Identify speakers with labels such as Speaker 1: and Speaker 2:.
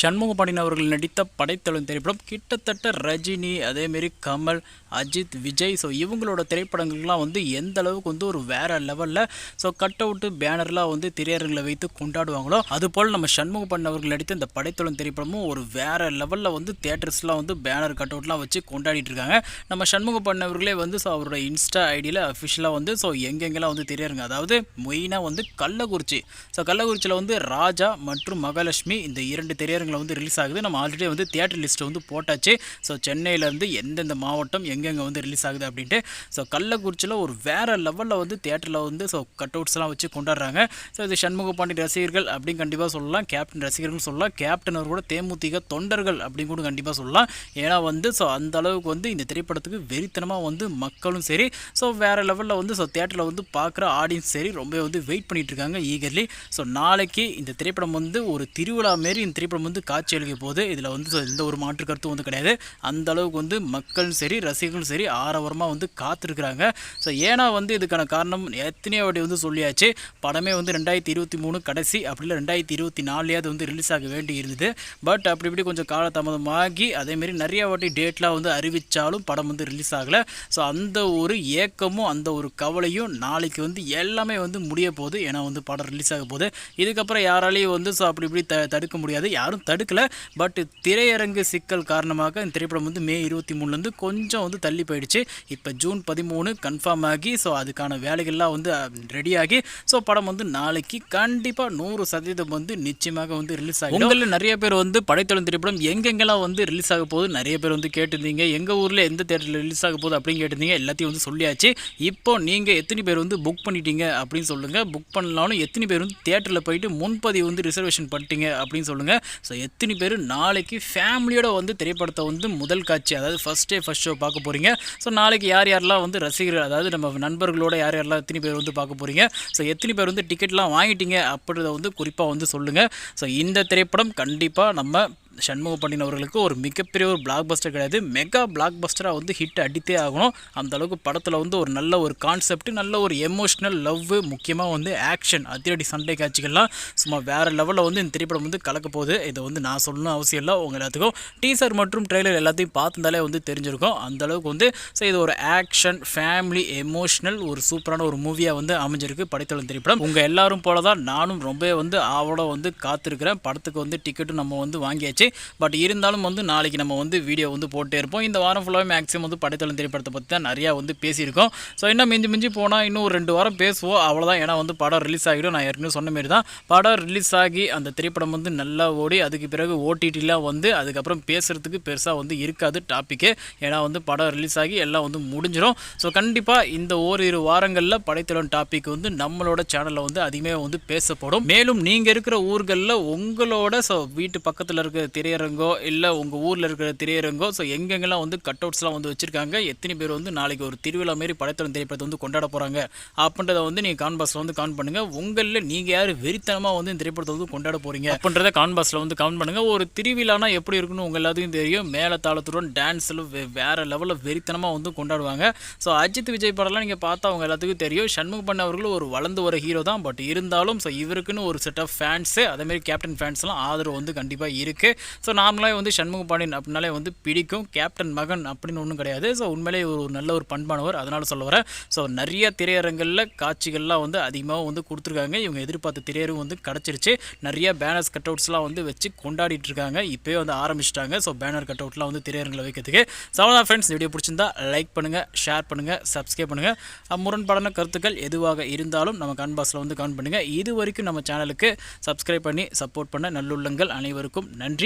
Speaker 1: சண்முகபாண்டியன் அவர்கள் நடித்த படைத்தளம் திரைப்படம். கிட்டத்தட்ட ரஜினி அதேமாரி கமல் அஜித் விஜய். ஸோ இவங்களோட திரைப்படங்கள்லாம் வந்து எந்த அளவுக்கு வந்து ஒரு வேற லெவலில் ஸோ கட் அவுட்டு பேனர்லாம் வந்து திரையரங்களை வைத்து கொண்டாடுவாங்களோ அதுபோல் நம்ம சண்முகபாண்டியன் அவர்கள் நடித்த இந்த படைத்தளம் திரைப்படமும் ஒரு வேற லெவலில் வந்து தேட்டர்ஸ்லாம் வந்து பேனர் கட் அவுட்லாம் வச்சு கொண்டாடிட்டு இருக்காங்க. நம்ம சண்முகபாண்டியன் அவர்களே வந்து ஸோ அவரோட இன்ஸ்டா ஐடியில் அஃபிஷியலாக வந்து ஸோ எங்கெங்கெல்லாம் வந்து திரையரங்க அதாவது மெயினாக வந்து கள்ளக்குறிச்சி. ஸோ கள்ளக்குறிச்சியில் வந்து ராஜா மற்றும் மகாலட்சுமி இந்த இரண்டு திரையரங்களை வந்து ரிலீஸ் ஆகுது. நம்ம ஆல்ரெடி வந்து தியேட்டர் லிஸ்ட்டை வந்து போட்டாச்சு. ஸோ சென்னையிலேருந்து எந்தெந்த மாவட்டம் எங்கெங்கே வந்து ரிலீஸ் ஆகுது அப்படின்ட்டு ஸோ கள்ளக்குறிச்சியில் ஒரு வேறு லெவலில் வந்து தியேட்டரில் வந்து ஸோ கட் அவுட்ஸ்லாம் வச்சு கொண்டாடுறாங்க. ஸோ இது சண்முக பாண்டி ரசிகர்கள் அப்படின்னு கண்டிப்பாக சொல்லலாம். கேப்டன் ரசிகர்கள் சொல்லலாம். கேப்டன் அவர் கூட தேமுதிக தொண்டர்கள் அப்படின்னு கூட கண்டிப்பாக சொல்லலாம். ஏன்னா வந்து ஸோ அந்த அளவுக்கு வந்து இந்த திரைப்படத்துக்கு வெறித்தனமாக வந்து மக்களும் சரி ஸோ வேறு லெவலில் வந்து ஸோ தேட்டரில் வந்து பார்க்குற ஆடியன்ஸ் சரி ரொம்ப வந்து வெயிட் பண்ணிகிட்டு இருக்காங்க ஈகர்லி ஸோ நாளைக்கு இந்த திரைப்படம் வந்து ஒரு திருவிழா மாரி இந்த திரைப்படம் வந்து காட்சி அளிக்க போது இதில் வந்து எந்த ஒரு மாற்று கருத்தும் வந்து கிடையாது. அந்த அளவுக்கு வந்து மக்களும் சரி ரசிகர்களும் சரி ஆரவாரமாக வந்து காத்திருக்கிறாங்க. ஸோ ஏன்னா வந்து இதுக்கான காரணம் எத்தனையோ வாட்டி வந்து சொல்லியாச்சு. படமே வந்து ரெண்டாயிரத்தி இருபத்தி மூணு கடைசி அப்படி இல்லை ரெண்டாயிரத்தி இருபத்தி நாலுலேயாவது வந்து ரிலீஸ் ஆக வேண்டி இருந்தது. பட் அப்படி இப்படி கொஞ்சம் காலதாமதமாகி அதேமாரி நிறைய வாட்டி டேட்லாம் வந்து அறிவித்தாலும் படம் வந்து ரிலீஸ் ஆகலை. ஸோ அந்த ஒரு ஏக்கமும் அந்த ஒரு கவலையும் நாளைக்கு வந்து எல்லாமே வந்து முடிய போகுது. ஏன்னா வந்து படம் ரிலீஸ் ஆக போகுது. இதுக்கப்புறம் யாராலையும் வந்து ஸோ அப்படி இப்படி த தடுக்க முடியாது. யாரும் தடுக்கலை. பட் திரையரங்கு சிக்கல் காரணமாக இந்த திரைப்படம் வந்து மே இருபத்தி மூணுலேருந்து கொஞ்சம் வந்து தள்ளி போயிடுச்சு. இப்போ ஜூன் பதிமூணு கன்ஃபார்ம் ஆகி ஸோ அதுக்கான வேலைகள்லாம் வந்து ரெடியாகி ஸோ படம் வந்து நாளைக்கு கண்டிப்பாக நூறு சதவீதம் வந்து நிச்சயமாக வந்து ரிலீஸ் ஆகும் உங்களில் நிறைய பேர் வந்து படைத்தளம் திரைப்படம் எங்கெங்கெல்லாம் வந்து ரிலீஸ் ஆக போகுது நிறைய பேர் வந்து கேட்டிருந்தீங்க. எங்கள் ஊரில் எந்த தேட்டரில் ரிலீஸ் ஆக போகுது அப்படின்னு கேட்டிருந்தீங்க. எல்லாத்தையும் வந்து சொல்லியாச்சு. இப்போ நீங்கள் எத்தனை பேர் வந்து புக் பண்ணிட்டீங்க அப்படின்னு சொல்லுங்கள் புக் பண்ணலாலும் எத்தனை பேர் வந்து தேட்டரில் போயிட்டு முன்பதிவு வந்து ரிசர்வேஷன் பண்ணிட்டீங்க அப்படின்னு சொல்லுங்கள் ஸோ எத்தனை பேர் நாளைக்கு ஃபேமிலியோட வந்து திரைப்படத்தை வந்து முதல் காட்சி அதாவது ஃபஸ்ட் டே ஃபஸ்ட் ஷோ பார்க்க போகிறீங்க ஸோ நாளைக்கு யார் யாரெல்லாம் வந்து ரசிகர்கள் அதாவது நம்ம நண்பர்களோட யார் யாரெல்லாம் எத்தனை பேர் வந்து பார்க்க போகிறீங்க ஸோ எத்தனை பேர் வந்து டிக்கெட்லாம் வாங்கிட்டீங்க அப்படின்றத வந்து குறிப்பாக வந்து சொல்லுங்கள் ஸோ இந்த திரைப்படம் கண்டிப்பாக நம்ம சண்முக பாண்டியன் அவர்களுக்கு ஒரு மிகப்பெரிய ஒரு பிளாக் பஸ்டர் கிடையாது. மெகா பிளாக் பஸ்டராக வந்து ஹிட் அடித்தே ஆகணும். அந்த அளவுக்கு படத்தில் வந்து ஒரு நல்ல ஒரு கான்செப்ட் நல்ல ஒரு எமோஷ்னல் லவ் முக்கியமாக வந்து ஆக்ஷன் அதிரடி சண்டை காட்சிகள்லாம் சும்மா வேறு லெவலில் வந்து இந்த திரைப்படம் வந்து கலக்க போகுது. இதை வந்து நான் சொல்லணும் அவசியம் இல்லை. உங்கள் எல்லாத்துக்கும் டீசர் மற்றும் ட்ரெய்லர் எல்லாத்தையும் பார்த்துருந்தாலே வந்து தெரிஞ்சிருக்கும். அந்த அளவுக்கு வந்து ஸோ இது ஒரு ஆக்ஷன் ஃபேமிலி எமோஷ்னல் ஒரு சூப்பரான ஒரு மூவியாக வந்து அமைஞ்சிருக்கு படைத்தளம் திரைப்படம். உங்கள் எல்லாரும் போல தான் நானும் ரொம்பவே வந்து ஆவலாக வந்து காத்திருக்கிறேன். படத்துக்கு வந்து டிக்கெட்டும் நம்ம வந்து வாங்கியாச்சு. பட் இருந்தாலும் வந்து நாளைக்கு நம்ம வந்து வீடியோ வந்து போட்டே இருப்போம். இந்த வாரம் ஃபுல்லாகவே மேக்ஸிமம் வந்து படைத்தளம் திரைப்படத்தை பற்றி தான் நிறையா வந்து பேசியிருக்கோம். ஸோ இன்னும் மிஞ்சி மிஞ்சி போனால் இன்னும் ஒரு ரெண்டு வாரம் பேசுவோம். அவ்வளோதான் ஏன்னா வந்து படம் ரிலீஸ் ஆகிடும். நான் ஏற்கனவே சொன்ன மாரி தான். படம் ரிலீஸ் ஆகி அந்த திரைப்படம் வந்து நல்லா ஓடி அதுக்கு பிறகு ஓடிடிலாம் வந்து அதுக்கப்புறம் பேசுகிறதுக்கு பெருசாக வந்து இருக்காது டாப்பிக்கு ஏன்னா வந்து படம் ரிலீஸ் ஆகி எல்லாம் வந்து முடிஞ்சிடும் ஸோ கண்டிப்பாக இந்த ஓரிரு வாரங்களில் படைத்தளம் டாபிக் வந்து நம்மளோட சேனலில் வந்து அதிகமாக வந்து பேசப்படும். மேலும் நீங்கள் இருக்கிற ஊர்களில் உங்களோட ஸோ வீட்டு பக்கத்தில் இருக்கிற திரையரங்கோ இல்லை உங்கள் ஊரில் இருக்கிற திரையரங்கோ ஸோ எங்கெங்கெல்லாம் வந்து கட் அவுட்ஸ்லாம் வந்து வச்சுருக்காங்க எத்தனை பேர் வந்து நாளைக்கு ஒரு திருவிழா மாரி படைத்தளம் திரைப்படத்தை வந்து கொண்டாட போகிறாங்க அப்படின்றத வந்து நீங்கள் கான்பாஸில் வந்து கான் பண்ணுங்கள் உங்களில் நீங்கள் யார் வெறித்தனமாக வந்து இந்த திரைப்படத்தை வந்து கொண்டாட போகிறீங்க அப்படின்றத கான்பாஸில் வந்து கவுண்ட் பண்ணுங்கள் ஒரு திருவிழானா எப்படி இருக்குன்னு உங்கள் எல்லாத்துக்கும் தெரியும். மேலே தாளத்துடன் டான்ஸில் வேறு லெவலில் வெறித்தனமாக வந்து கொண்டாடுவாங்க. ஸோ அஜித் விஜய் படம்லாம் நீங்கள் பார்த்தா அவங்க எல்லாத்துக்கும் தெரியும். சண்முக பண்ண அவர்களும் ஒரு வளர்ந்து வர ஹீரோ தான். பட் இருந்தாலும் ஸோ இவருக்குன்னு ஒரு செட் ஆஃப் ஃபேன்ஸு அதேமாரி கேப்டன் ஃபேன்ஸ்லாம் ஆதரவு வந்து கண்டிப்பாக இருக்குது ஸோ நார்மலாக வந்து சண்முக பாண்டியன் அப்படின்னாலே வந்து பிடிக்கும். கேப்டன் மகன் அப்படின்னு ஒன்றும் கிடையாது. ஸோ உண்மையிலேயே ஒரு நல்ல ஒரு பண்பானவர். அதனால் சொல்ல வரேன். ஸோ நிறைய திரையரங்களில் காட்சிகள்லாம் வந்து அதிகமாக வந்து கொடுத்துருக்காங்க. இவங்க எதிர்பார்த்த திரையரங்கு வந்து கிடச்சிருச்சு. நிறைய பேனர்ஸ் கட் அவுட்ஸ்லாம் வந்து வச்சு கொண்டாடிட்டு இருக்காங்க. இப்போயே வந்து ஆரம்பிச்சிட்டாங்க. ஸோ பேனர் கட் அவுட்லாம் வந்து திரையரங்கில் வைக்கிறதுக்கு. ஸோ அவ்வளோதான் ஃப்ரெண்ட்ஸ் வீடியோ பிடிச்சிருந்தா லைக் பண்ணுங்கள் ஷேர் பண்ணுங்கள் சப்ஸ்கிரைப் பண்ணுங்கள் முரண்பாடான கருத்துக்கள் எதுவாக இருந்தாலும் நம்ம கன்பாஸில் வந்து கமெண்ட் பண்ணுங்கள் இது வரைக்கும் நம்ம சேனலுக்கு சப்ஸ்கிரைப் பண்ணி சப்போர்ட் பண்ண நல்லுள்ளங்கள் அனைவருக்கும் நன்றி.